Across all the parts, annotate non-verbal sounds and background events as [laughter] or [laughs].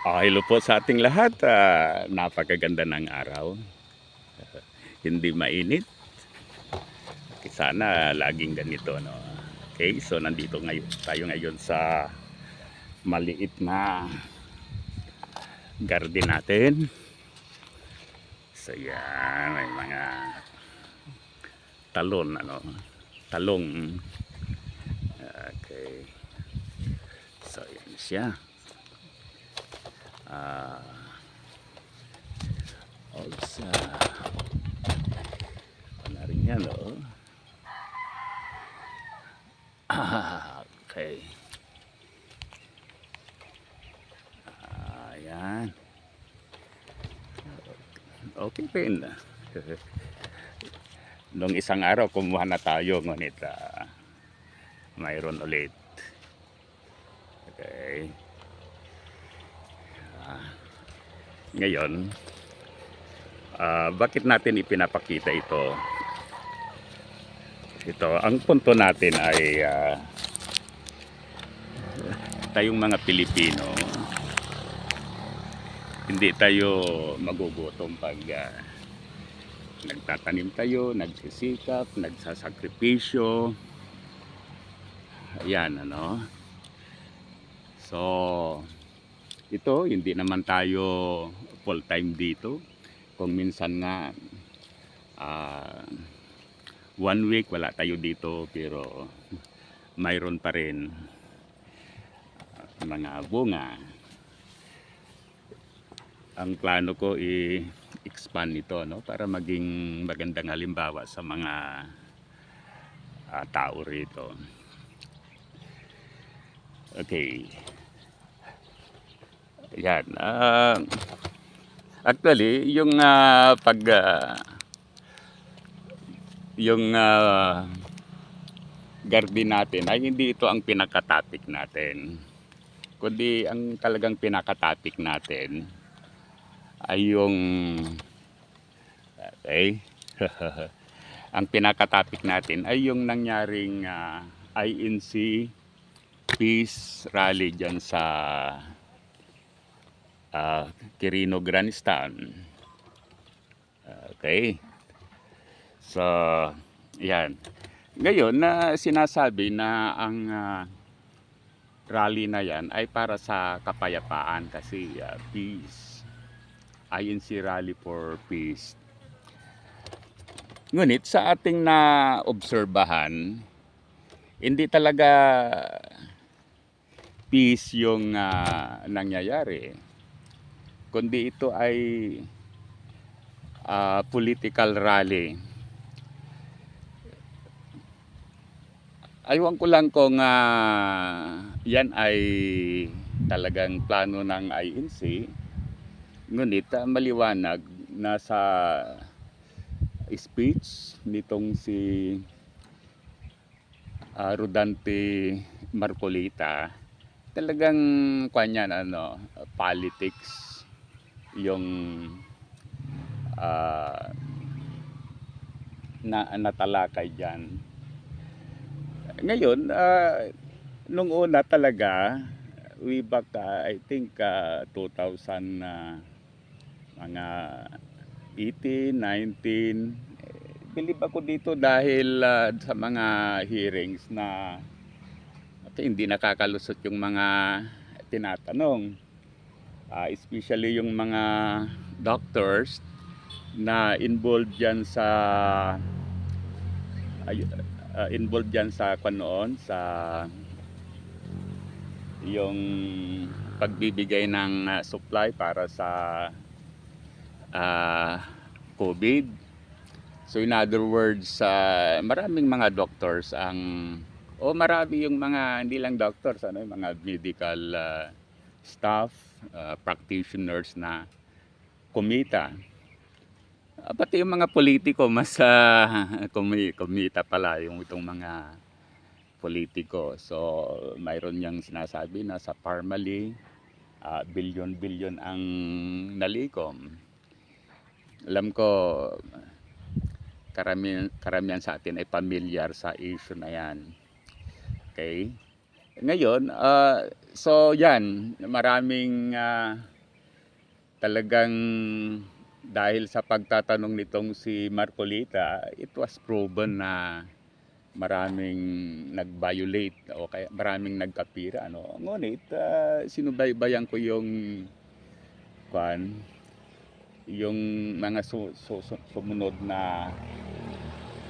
Ah, hello po sa ating lahat. Ah, napakaganda ng araw. [laughs] Hindi mainit. Sana laging ganito. No? Okay, so nandito ngayon, tayo ngayon sa maliit na garden natin. So yan, may mga talon, ano, talong. Okay. So yan siya. Ah. Olsa. Ano rin yan, oh. Ah, okay. Ayan. Okay rin. [laughs] Nung isang araw, kumuha na tayo, ngunit ah, mayroon ulit. Okay. Ngayon, ah, bakit natin ipinapakita ito? Ito, ang punto natin ay ah, tayong mga Pilipino, hindi tayo magugutom pag ah, nagtatanim tayo, nagsisikap, nagsasakripisyo. Ayan, ano. So, ito, hindi naman tayo full time dito. Kung minsan nga ah, one week wala tayo dito pero mayroon pa rin mga bunga. Ang plano ko i-expand ito no para maging magandang halimbawa sa mga ah, tao rito. Okay. Yan. ah actually, yung ah, pag ah, yung ah, garden natin ay hindi ito ang pinaka-topic natin. Kundi ang talagang pinaka-topic natin ay yung okay. [laughs] ang pinaka-topic natin ay yung nangyaring ah, INC peace rally dyan sa ah, Quirino Grandstand. Okay. So, yan. Ngayon na sinasabi na ang ah, rally na yan ay para sa kapayapaan kasi ah, peace. INC Rally for Peace. Ngunit sa ating na-obserbahan, hindi talaga peace yung ah, nangyayari kundi ito ay ah, political rally. Aywan ko lang kung ah, yan ay talagang plano ng INC. Ngunit ah, maliwanag na sa speech nitong si ah, Rodante Marcolita talagang kanyan ano politics yung ah, na natalakay diyan. Ngayon, ah, nung una talaga, way back ah, I think ah, 2000 na mga 18, 19, eh, believe ako dito dahil ah, sa mga hearings na hindi nakakalusot yung mga tinatanong Ah, especially yung mga doctors na involved diyan sa ah, involved diyan sa kwan noon sa yung pagbibigay ng ah, supply para sa ah, COVID. So in other words, ah, maraming mga doctors ang o marami yung mga hindi lang doctors ano yung mga medical ah, staff, uh, practitioners na kumita. Uh, pati yung mga politiko, mas uh, [laughs] kumi- kumita pala yung itong mga politiko. So, mayroon niyang sinasabi na sa Parmali, uh, bilyon-bilyon ang nalikom. Alam ko, karamihan, karamihan sa atin ay pamilyar sa issue na yan. Okay? Ngayon, ah, so yan, maraming ah, talagang dahil sa pagtatanong nitong si Marcolita, it was proven na maraming nag-violate o kaya maraming nagkapira. Ano. Ngunit, ah, sinubaybayan ko yung kwan, yung mga su- su- su- sumunod na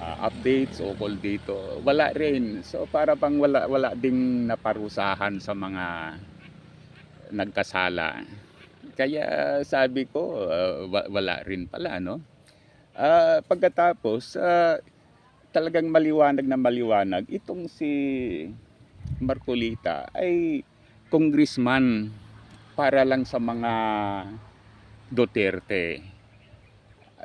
ah, updates o call dito, wala rin. So para bang wala wala ding naparusahan sa mga nagkasala. Kaya sabi ko wa- wala rin pala no. Ah, pagkatapos ah, talagang maliwanag na maliwanag itong si Marcolita ay congressman para lang sa mga Duterte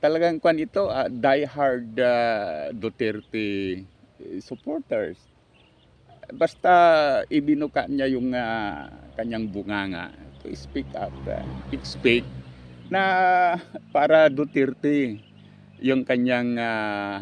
talagang kwan ito, ah, die-hard ah, Duterte supporters. Basta ibinuka niya yung ah, kanyang bunganga to speak up, ah, speak na para Duterte yung kanyang ah,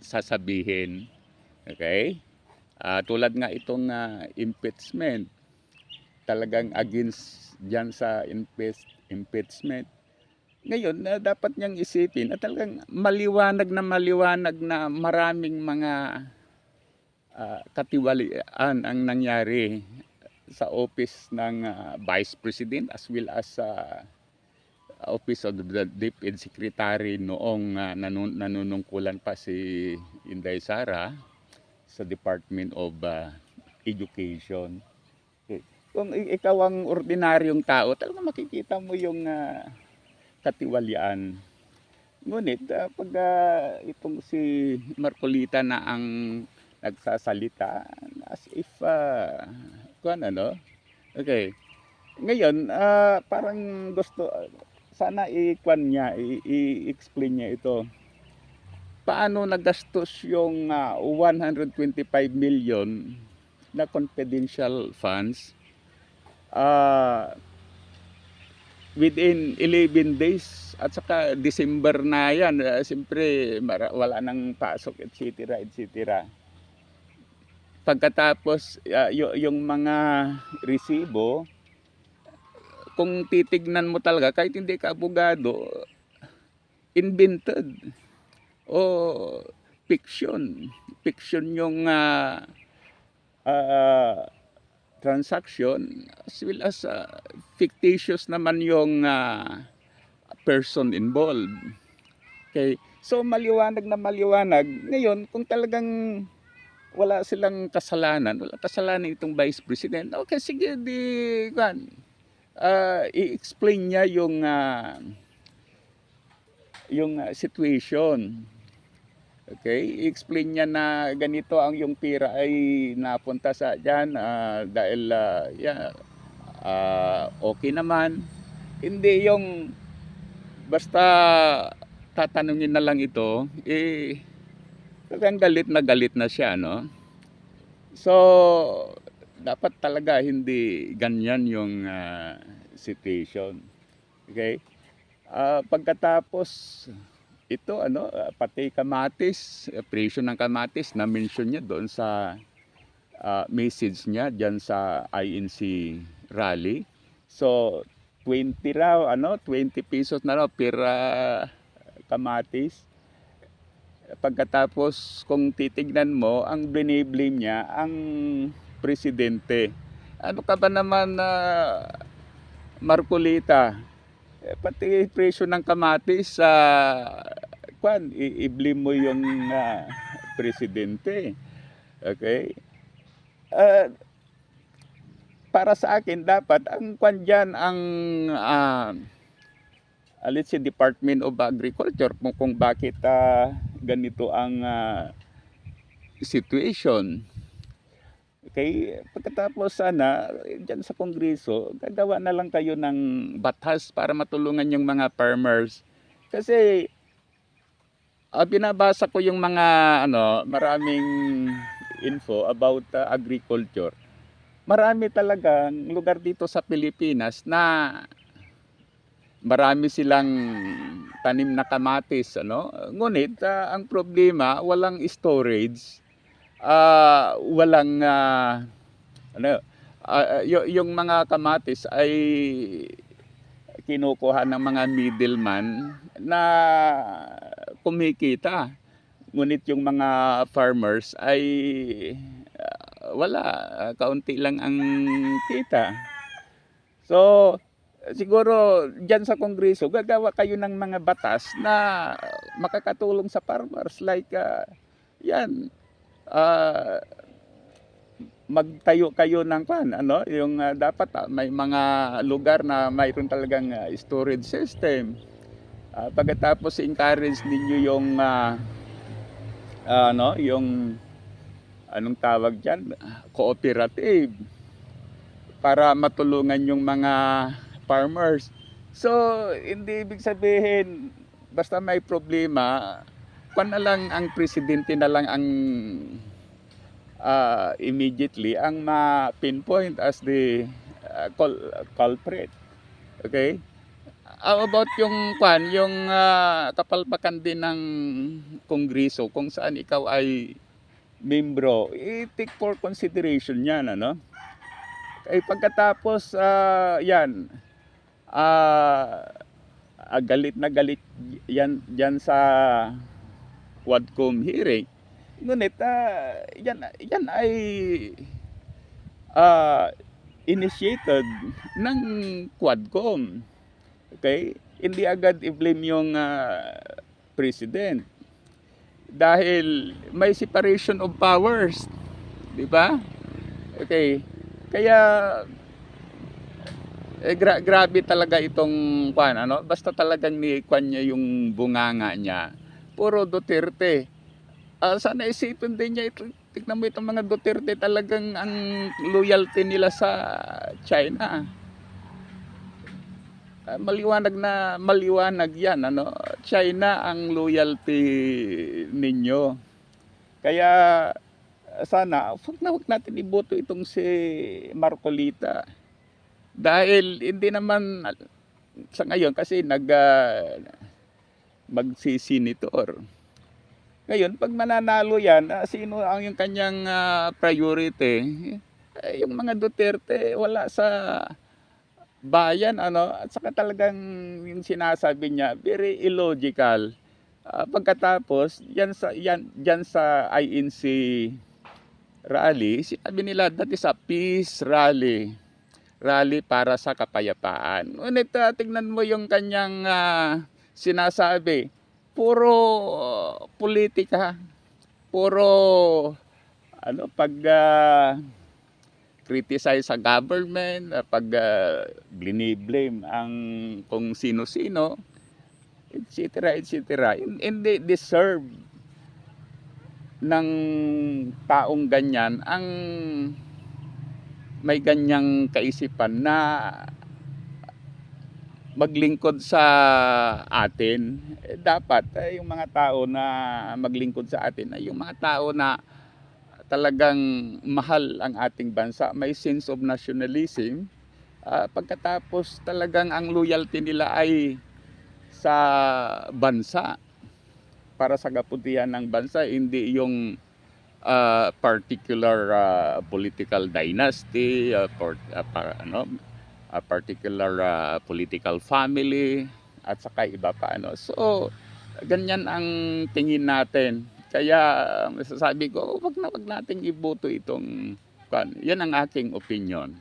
sasabihin. Okay? Ah, tulad nga itong ah, impeachment, talagang against diyan sa impeach- impeachment ngayon, na dapat niyang isipin at talagang maliwanag na maliwanag na maraming mga ah, katiwalian ang nangyari sa office ng ah, Vice President as well as sa Office of the DepEd Secretary noong ah, nanun- nanunungkulan pa si Inday Sara sa Department of ah, Education. Okay. Kung i- ikaw ang ordinaryong tao, talagang makikita mo yung ah, katiwalian. Ngunit ah, pag ah, itong si Marcolita na ang nagsasalita as if uh, kung ano, okay. Ngayon, ah, parang gusto sana i-kwan niya, i-explain niya ito. Paano nagastos yung ah, 125 million na confidential funds ah within 11 days. At saka December na yan. Uh, siyempre wala nang pasok etc etc pagkatapos uh, yung mga resibo kung titignan mo talaga kahit hindi ka abogado invented o fiction. Fiction yung uh, uh, transaction as well as uh, fictitious naman yung ah, person involved. Okay. So maliwanag na maliwanag. Ngayon, kung talagang wala silang kasalanan, wala kasalanan itong Vice President, okay, sige, di, kan, ah, i-explain niya yung ah, yung ah, situation. Okay, i-explain niya na ganito ang yung pira ay napunta sa diyan dahil ah, yeah, ah, okay naman. Hindi yung basta tatanungin na lang ito, eh talagang galit na galit na siya, no? So, dapat talaga hindi ganyan yung ah, situation. Okay? Ah, pagkatapos ito ano ah, pati kamatis, eh, presyo ng kamatis na mention niya doon sa ah, message niya diyan sa INC rally. So 20 raw ano 20 pesos na raw per ah, kamatis. Pagkatapos kung titignan mo ang blame niya ang presidente. Ano ka ba naman na Marcolita? Eh, pati presyo ng kamatis sa kwan i- i-blame mo yung ah, presidente. Okay? Ah, para sa akin dapat ang kwan diyan ang ah, let's say Department of Agriculture kung, kung bakit ah, ganito ang ah, situation. Okay, pagkatapos sana diyan sa kongreso, gagawa na lang kayo ng batas para matulungan yung mga farmers. Kasi ah, binabasa ko yung mga ano, maraming info about ah, agriculture. Marami talagang lugar dito sa Pilipinas na marami silang tanim na kamatis ano ngunit ah, ang problema walang storage ah, walang ah, ano, yu- yung mga kamatis ay kinukuha ng mga middleman na kumikita. Ngunit yung mga farmers ay ah, wala, kaunti lang ang kita. So, siguro diyan sa kongreso gagawa kayo ng mga batas na makakatulong sa farmers like ah, yan ah, magtayo kayo ng pan ano? Yung ah, dapat ah, may mga lugar na mayroon talagang ah, storage system. Ah, pagkatapos encourage ninyo yung ah, ano yung anong tawag diyan cooperative. Para matulungan yung mga farmers. So hindi ibig sabihin basta may problema pan na lang ang presidente na lang ang ah, immediately ang ma-pinpoint as the ah, cul- culprit. Okay? How about yung kwan, yung ah, kapalpakan din ng kongreso kung saan ikaw ay membro, i-take for consideration yan, ano? Eh, pagkatapos, ah, yan, ah, galit na galit yan, yan sa Quadcom hearing. Ngunit, ah, yan, yan ay ah, initiated ng Quadcom. Okay? Hindi agad i-blame yung ah, president. Dahil may separation of powers. Di ba? Okay. Kaya eh, gra- grabe talaga itong kwan, ano? Basta talagang ni kwan niya yung bunganga niya. Puro Duterte. Ah, sana isipin din niya. Tignan mo itong mga Duterte talagang ang loyalty nila sa China. Ah, maliwanag na maliwanag yan ano China ang loyalty ninyo kaya sana wag na wag natin iboto itong si Marcolita dahil hindi naman sa ngayon kasi nag uh, magsisinitor ngayon pag mananalo yan ah, sino ang yung kanyang ah, priority? Eh, yung mga Duterte wala sa bayan ano? At saka talagang yung sinasabi niya very illogical. Ah, pagkatapos yan sa yan diyan sa INC rally sinabi nila that is a peace rally. Rally para sa kapayapaan. Ngunit ah, tingnan mo yung kanyang ah, sinasabi puro ah, politika puro ano pag ah, criticize sa government, uh, pag uh, blame ang kung sino-sino, etc. etc. Hin- Hindi deserve ng taong ganyan ang may ganyang kaisipan na maglingkod sa atin. Eh, dapat eh, yung mga tao na maglingkod sa atin ay yung mga tao na talagang mahal ang ating bansa, may sense of nationalism. Ah, pagkatapos talagang ang loyalty nila ay sa bansa para sa kaputihan ng bansa, hindi yung ah, particular ah, political dynasty, ah, por- ah, para, ano, a particular ah, political family at saka iba pa ano. So, ganyan ang tingin natin. Kaya masasabi ko, wag na wag nating iboto itong kan. Yan ang aking opinion.